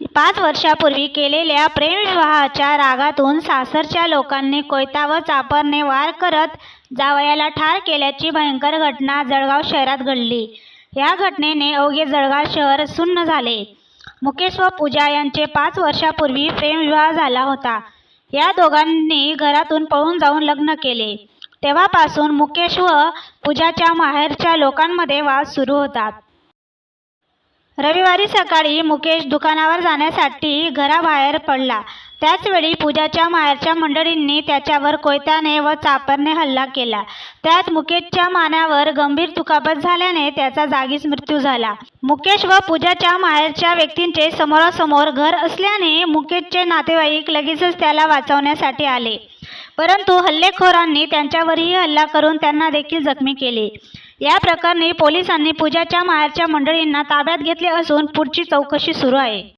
पाच वर्षापूर्वी केलेल्या प्रेमविवाहाच्या रागातून सासरच्या लोकांनी कोयता व चापरने वार करत जावयाला ठार केल्याची भयंकर घटना जळगाव शहरात घडली. या घटनेने अवघे जळगाव शहर सुन्न झाले. मुकेश व पूजा यांचे पाच वर्षापूर्वी प्रेमविवाह झाला होता. या दोघांनी घरातून पळून जाऊन लग्न केले. तेव्हापासून मुकेश व पूजाच्या माहेरच्या लोकांमध्ये वाद सुरू होतात रविवारी सकाळी मुकेश दुकानावर जाण्यासाठी घराबाहेर पडला. त्याचवेळी पूजाच्या माहेरच्या मंडळींनी त्याच्यावर कोयत्याने व चापरने हल्ला केला. त्यात मुकेशच्या मानावर गंभीर दुखापत झाल्याने त्याचा जागीच मृत्यू झाला. मुकेश व पूजाच्या माहेरच्या व्यक्तींचे समोरासमोर घर असल्याने मुकेशचे नातेवाईक लगेचच त्याला वाचवण्यासाठी आले. परंतु हल्लेखोरांनी त्यांच्यावरही हल्ला करून त्यांना देखील जखमी केले. या प्रकरणी पोलिसांनी पूजाच्या माहेरच्या मंडळींना ताब्यात घेतले असून पुढची चौकशी सुरू आहे.